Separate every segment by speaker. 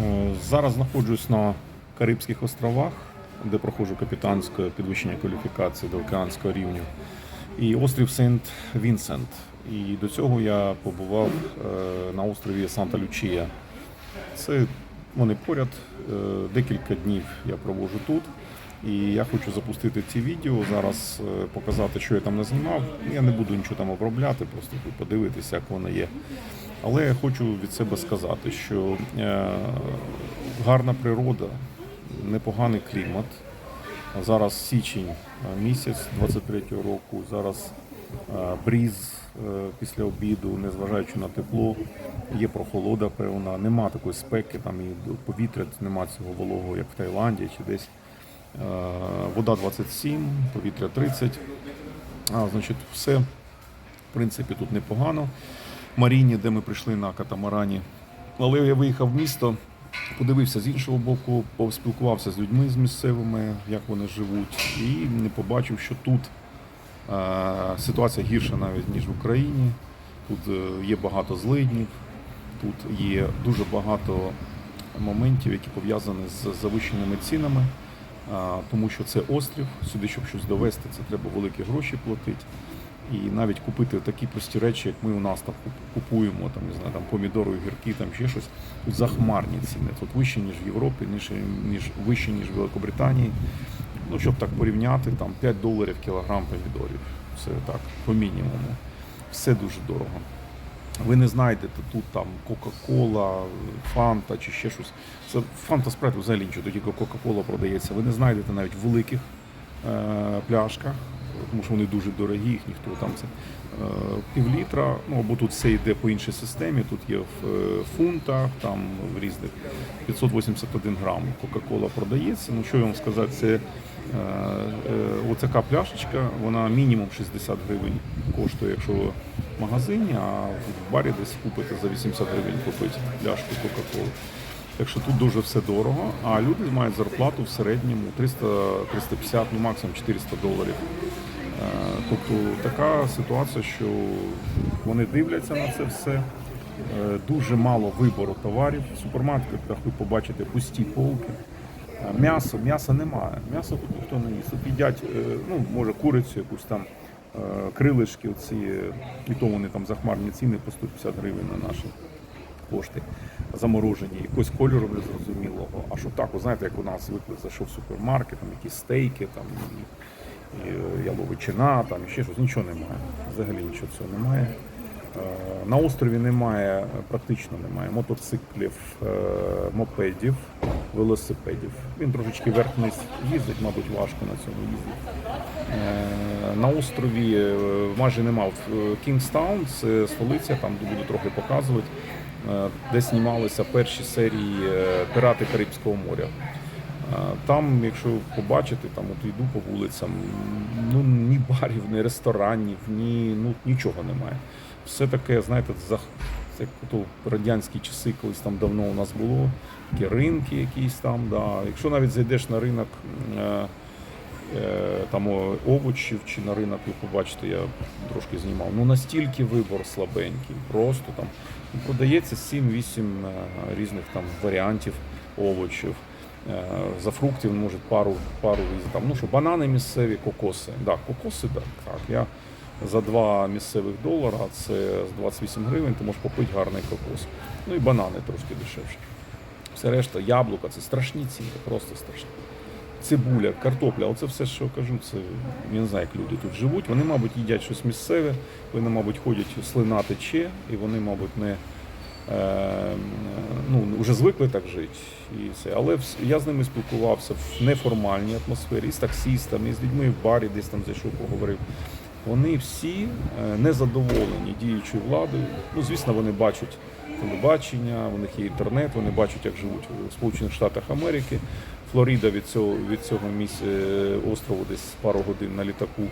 Speaker 1: Е, Зараз знаходжусь на Карибських островах, де проходжу капітанське підвищення кваліфікації до океанського рівня. І острів Сент Вінсент. І до цього я побував е, на острові Санта Лючія. Це вони поряд. Е, Декілька днів я проводжу тут. І я хочу запустити ці відео зараз, е, показати, що я там назнімав. Я не буду нічого там обробляти, просто подивитися, як воно є. Але я хочу від себе сказати, що е, гарна природа, непоганий клімат. Зараз січень е, місяць 23-го року. Зараз бріз після обіду, незважаючи на тепло, є прохолода певна, нема такої спеки, там і повітря нема цього вологого, як в Таїланді чи десь. Е, Вода 27, повітря 30. А, значить, все в принципі тут непогано. Маріні, де ми прийшли на катамарані. Але я виїхав в місто, подивився з іншого боку, поспілкувався з людьми з місцевими, як вони живуть, і не побачив, що тут е, ситуація гірша навіть ніж в Україні. Тут е, є багато злиднів, тут є дуже багато моментів, які пов'язані з завищеними цінами, тому що це острів. Сюди, щоб щось довести, це треба великі гроші платити. І навіть купити такі прості речі, як ми у нас там купуємо, там не знаю, там помідори, огірки, там ще щось. Тут захмарні ціни. Тут вище, ніж в Європі, ніж, ніж вище, ніж в Великобританії. Ну, щоб так порівняти, там 5 доларів кілограм помідорів. Це так, по мінімуму. Все дуже дорого. Ви не знайдете тут там Кока-Кола, Фанта чи ще щось. Це Фанта спред взагалі нічого, тоді Кока-Кола продається. Ви не знайдете навіть в великих е, пляшках, тому що вони дуже дорогі, їх ніхто там це е, півлітра. Ну або тут все йде по іншій системі. Тут є в е, фунтах, там в різних 581 грам. Кока-Кола продається. Ну що я вам сказати, це е, оцяка пляшечка, вона мінімум 60 гривень коштує, якщо в магазині, а в барі десь купите за 80 гривень купити пляшку Кока-Коли. Так що тут дуже все дорого, а люди мають зарплату в середньому 300, 350, ну максимум 400 доларів. Тобто така ситуація, що вони дивляться на це все. Е, Дуже мало вибору товарів. В супермаркетах ви побачите пусті полки. Е, М'ясо, м'яса немає. М'ясо тут ніхто не їсть. Тут їдять, е, ну, може, курицю якусь там, крилишки, оці, і то вони там захмарні ціни по 150 гривень на наші кошти заморожені, якогось кольору незрозумілого. А що так, знаєте, як у нас звикли, зайшов супермаркет, там якісь стейки, там яловичина, там ще щось. Нічого немає. Взагалі нічого цього немає. Е, На острові немає, е, практично немає мотоциклів, е, мопедів, велосипедів. Він трошечки вверх-вниз їздить, мабуть, важко на цьому їздить. Е, На острові е, майже нема. От, е, Кінгстаун це столиця, там буду трохи показувати, е, де знімалися перші серії е, Пірати Карибського моря. Там, якщо побачите, там от йду по вулицям, ну ні барів, ні ресторанів, ні ну нічого немає. Все таке, знаєте, це як ото радянські часи, колись там давно у нас було, такі ринки якісь там. Да. Якщо навіть зайдеш на ринок е, е, там овочів чи на ринок, ви побачите, я трошки знімав. Ну настільки вибор слабенький, просто там ну, продається 7-8 е, різних там варіантів овочів. Е, За фруктів може пару пару. Там, ну що, банани місцеві, кокоси. Да, кокоси, так, так. Я за 2 місцевих долара, це з 28 гривень, ти можеш попити гарний кокос. Ну і банани трошки дешевші. Все решта, яблука, це страшні ціни, просто страшні. Цибуля, картопля, оце все, що кажу, це я не знаю, як люди тут живуть. Вони, мабуть, їдять щось місцеве, вони, мабуть, ходять слина тече, і вони, мабуть, не ну, вже звикли так жити. І це. Але я з ними спілкувався в неформальній атмосфері, і з таксістами, і з людьми в барі, десь там зайшов, поговорив. Вони всі е, незадоволені діючою владою. Ну, звісно, вони бачать телебачення, у них є інтернет, вони бачать, як живуть у Сполучених Штатах Америки. Флорида від цього, від цього місця е, острову десь пару годин на літаку.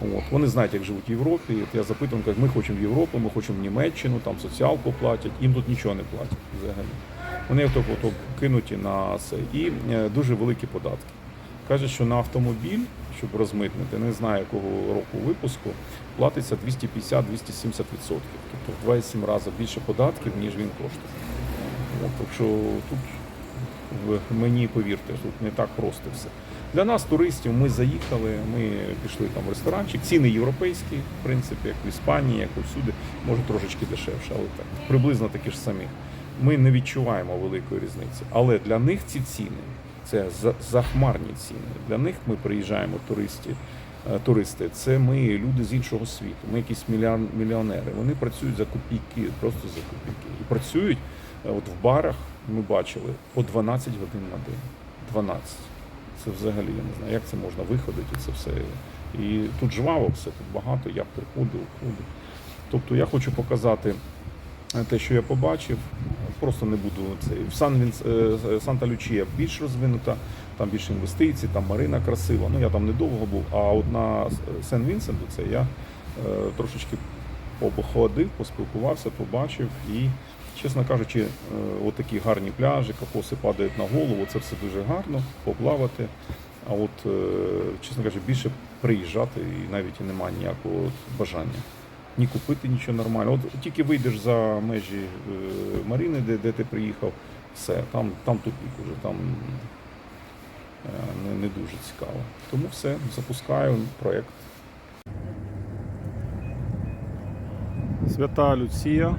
Speaker 1: От. Вони знають, як живуть в Європі. От я запитував, кажуть, ми хочемо в Європу, ми хочемо в Німеччину, там соціалку платять, їм тут нічого не платять взагалі. Вони ото кинуті на це. І е, дуже великі податки. Каже, що на автомобіль, щоб розмитнити, не знаю якого року випуску, платиться 250-270%. Тобто в 27 разів більше податків, ніж він коштує. От, так що тут мені, повірте, тут не так просто все. Для нас, туристів, ми заїхали, ми пішли там в ресторанчик. Ціни європейські, в принципі, як в Іспанії, як усюди, може трошечки дешевше, але так. Приблизно такі ж самі. Ми не відчуваємо великої різниці. Але для них ці ціни це за- захмарні ціни. Для них ми приїжджаємо туристи. е, Туристи, це ми люди з іншого світу. Ми якісь мільйон, мільйонери. Вони працюють за копійки, просто за копійки. І працюють е, от в барах. Ми бачили по 12 годин на день. 12. Це взагалі я не знаю, як це можна виходити. Це все. І тут жваво все, тут багато. Я приходив, ходив. Тобто я хочу показати е, те, що я побачив. Просто не буду це. В Сан е, Санта Лючія більш розвинута, там більше інвестицій, там Марина красива. Ну я там недовго був. А от на Сен Вінсенту це я е, трошечки обходив, поспілкувався, побачив і, чесно кажучи, е, отакі гарні пляжі, кокоси падають на голову. Це все дуже гарно, поплавати. А от, е, чесно кажучи, більше приїжджати і навіть немає ніякого бажання. Ні купити нічого нормального. От тільки вийдеш за межі е, Марини, де, де ти приїхав, все, там, там тупік уже, там не, не дуже цікаво. Тому все, запускаю проєкт. Свята Люція.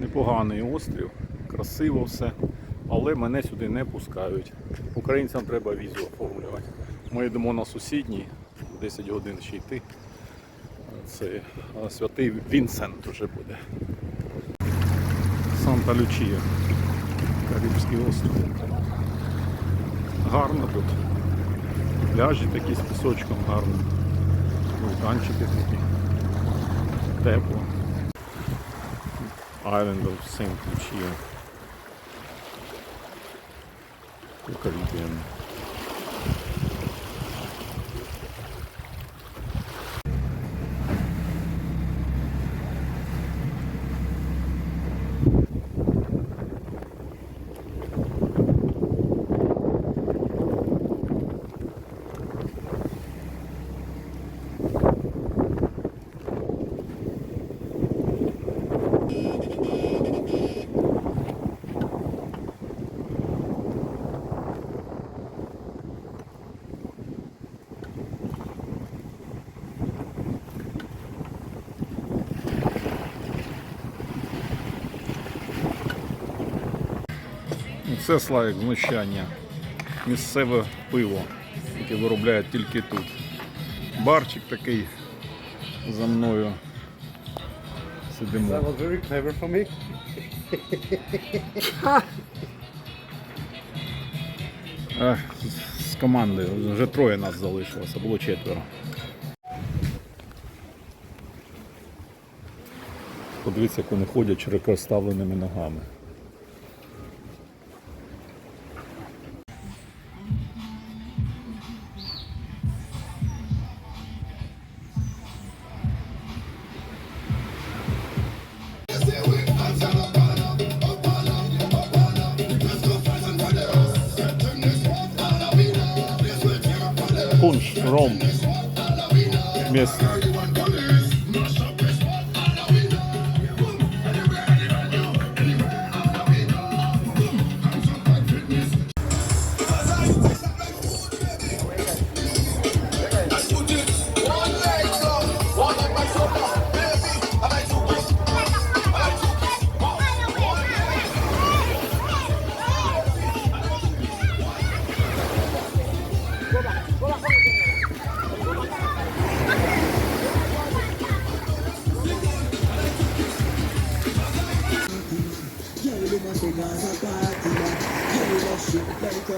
Speaker 1: Непоганий острів, красиво все, але мене сюди не пускають. Українцям треба візу оформлювати. Ми йдемо на сусідній, 10 годин ще йти. Це святий Вінсент вже буде. Санта Лючія. Карибський острів. Гарно тут. Пляжі такі з пісочком гарно. Вулканчики такі. Тепло. Island of St. Lucia. Caribbean. Це слайк знущання. Місцеве пиво, яке виробляють тільки тут. Барчик такий за мною. Сидимо. З- командою. Вже троє нас залишилося, було четверо. Подивіться, як вони ходять широко розставленими ногами. Kunst, Rom. Jest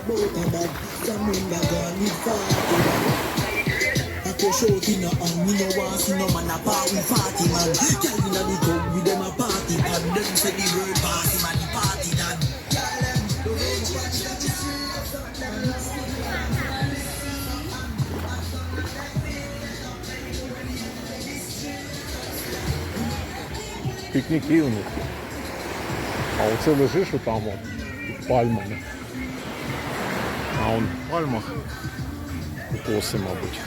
Speaker 1: Пунш, ром. Місце.
Speaker 2: Show in no and me no want see no man a party party man. Girl inna the club with them a party man. Them say the word party man, the party done.
Speaker 1: Пікніки у них. А оце лежиш отам от, під пальмами. А он в пальмах коси, мабуть.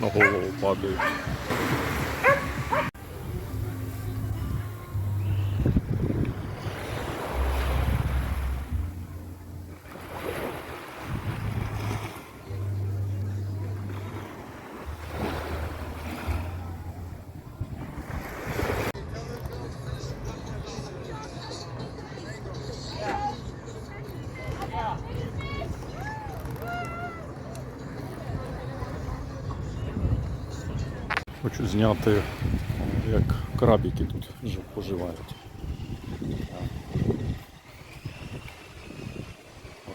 Speaker 1: На голову падають. Хочу зняти, як крабики тут жи- поживають.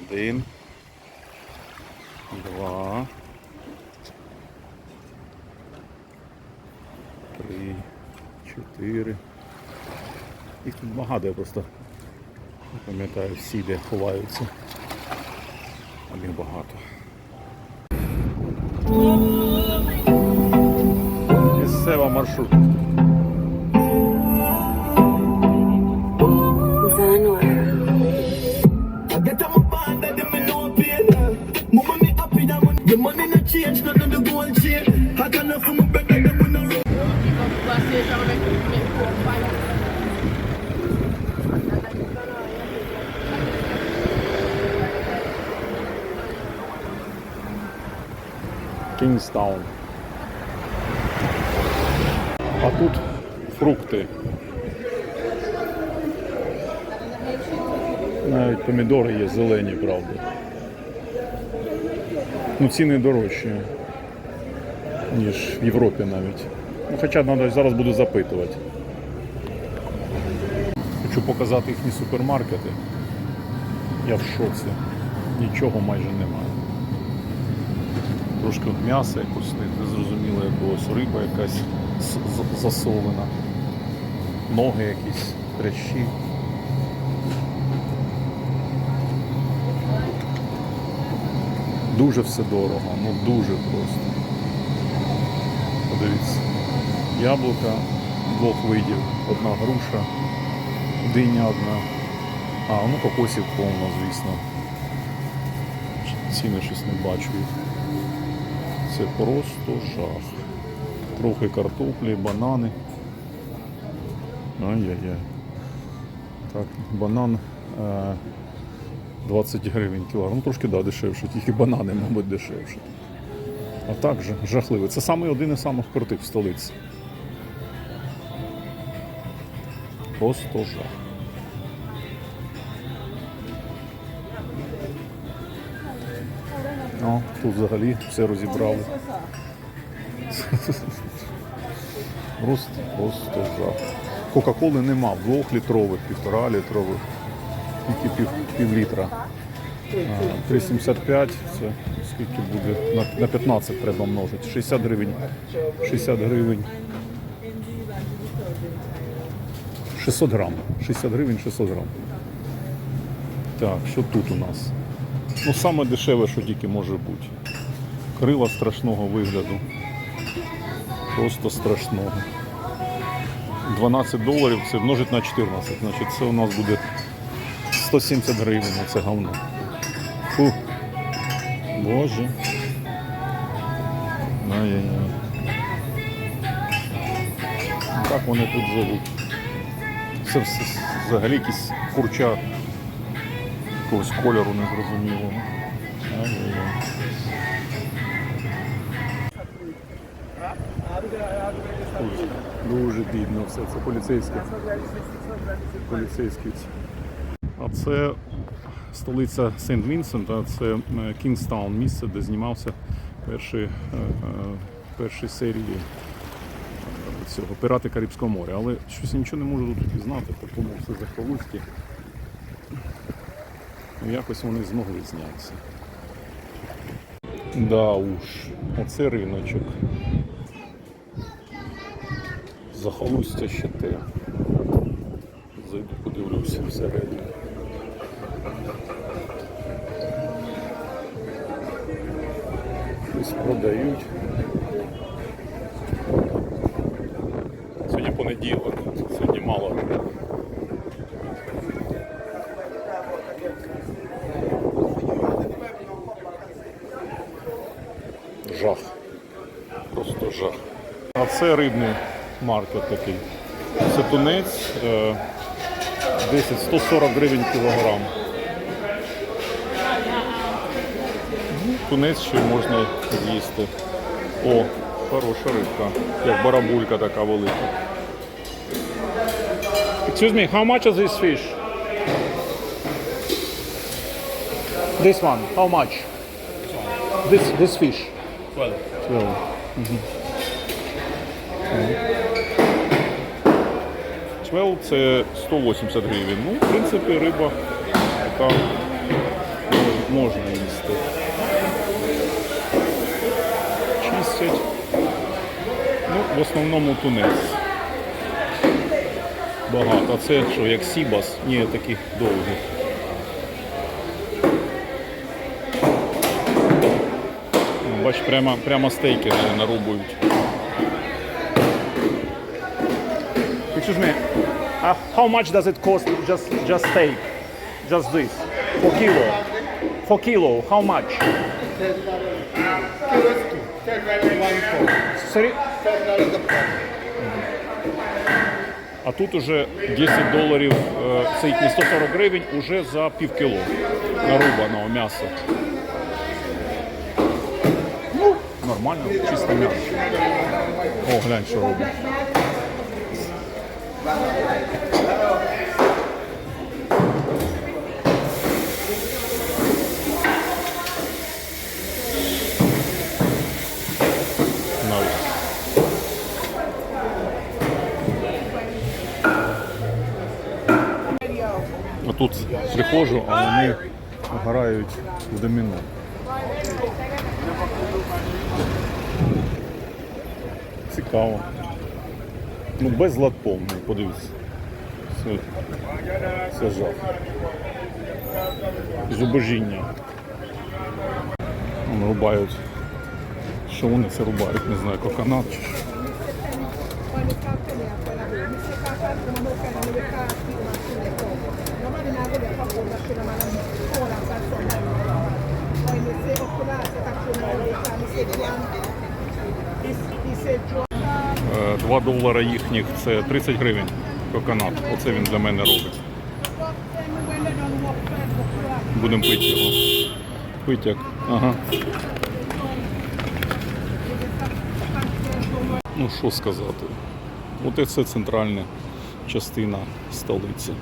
Speaker 1: Один. Два. Три. Чотири. Їх тут багато, я просто не пам'ятаю всі, де ховаються. А їх багато. Місцева маршрутка. Фрукти. Навіть помідори є зелені, правда. Ну, ціни дорожчі, ніж в Європі навіть. Ну, хоча надо, зараз буду запитувати. Хочу показати їхні супермаркети. Я в шоці. Нічого майже немає. Трошки от м'яса якось не- незрозуміло якогось, риба якась засолена, ноги якісь, трещі. Дуже все дорого, ну дуже просто. Подивіться. Яблука двох видів, одна груша, диня одна. А, ну кокосів повно, звісно. Ціни щось не бачу. Це просто жах. Трохи картоплі, банани. Ай-яй-яй. Так, банан е, 20 гривень кілограм. Ну трошки да, дешевше, тільки банани, мабуть, дешевше. А так же, жахливо. Це саме один із самих крутих в столиці. Просто жах. О, тут взагалі все розібрали. Просто, просто жах. Кока-коли нема, двохлітрових, півтора літрових, тільки пів, пів літра. 3,75 це скільки буде? На, на 15 треба множити. 60 гривень. 60 гривень. 600 грам. 60 гривень 600 грам. Так, що тут у нас? Ну, саме дешеве, що тільки може бути. Крила страшного вигляду. Просто страшного. 12 доларів це множить на 14. Значить, це у нас буде 170 гривень, це говно. Фу. Боже. Ай-яй-яй. Так вони тут живуть. Це взагалі якийсь курчак якогось кольору незрозумілого. Дуже бідно все, це поліцейське. Поліцейський. А це столиця Сент Вінсента, це е, Кінгстаун, місце, де знімався перший, е, е, перші серії е, цього Пірати Карибського моря. Але щось я нічого не можу тут пізнати, тому все захолустки. Ну, якось вони змогли знятися. Да уж, оце риночок. Захолустя ще те. Зайду подивлюся всередину. Щось продають. Сьогодні понеділок, сьогодні мало. Жах. Просто жах. А це рибний маркет такий. Це тунець е, 10 140 гривень кілограм. Ну, Тунець ще можна з'їсти. О, хороша рибка. Як барабулька така велика. Excuse me, how much is this fish? This one, how much? This this fish.
Speaker 3: 12.
Speaker 1: 12. Чвел це 180 гривень. Ну, в принципі, риба така мож- можна їсти. Чистять. Ну, в основному тунець. Багато. А це що, як сібас? Ні, таких довгих. Бач, прямо, прямо стейки нарубують. Excuse me, uh, how much does it cost just just steak? Just this? For kilo? For kilo, how much? А тут уже 10 доларів, е, це їхні 140 гривень уже за пів кіло нарубаного м'яса. Ну, нормально, чисте м'ясо. О, глянь, що робить. Навіть. А тут приходжу, а вони грають в доміно. Цікаво. Ну, без лад повний, подивіться. Це, це жах. Зубожіння. Вони рубають. Що вони це рубають? Не знаю, коконат чи що. Е, 2 долара їхніх це 30 гривень коконат. Оце він для мене робить. Будемо пити його. Пити як. Ага. Ну що сказати. От і це центральна частина столиці.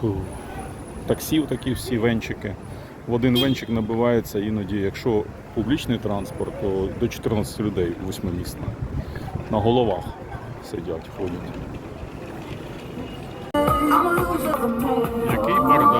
Speaker 1: Фу. Таксі такі всі венчики. В один венчик набивається іноді, якщо публічний транспорт, до 14 людей восьмимісна. На головах сидять, ходять. Який бардак.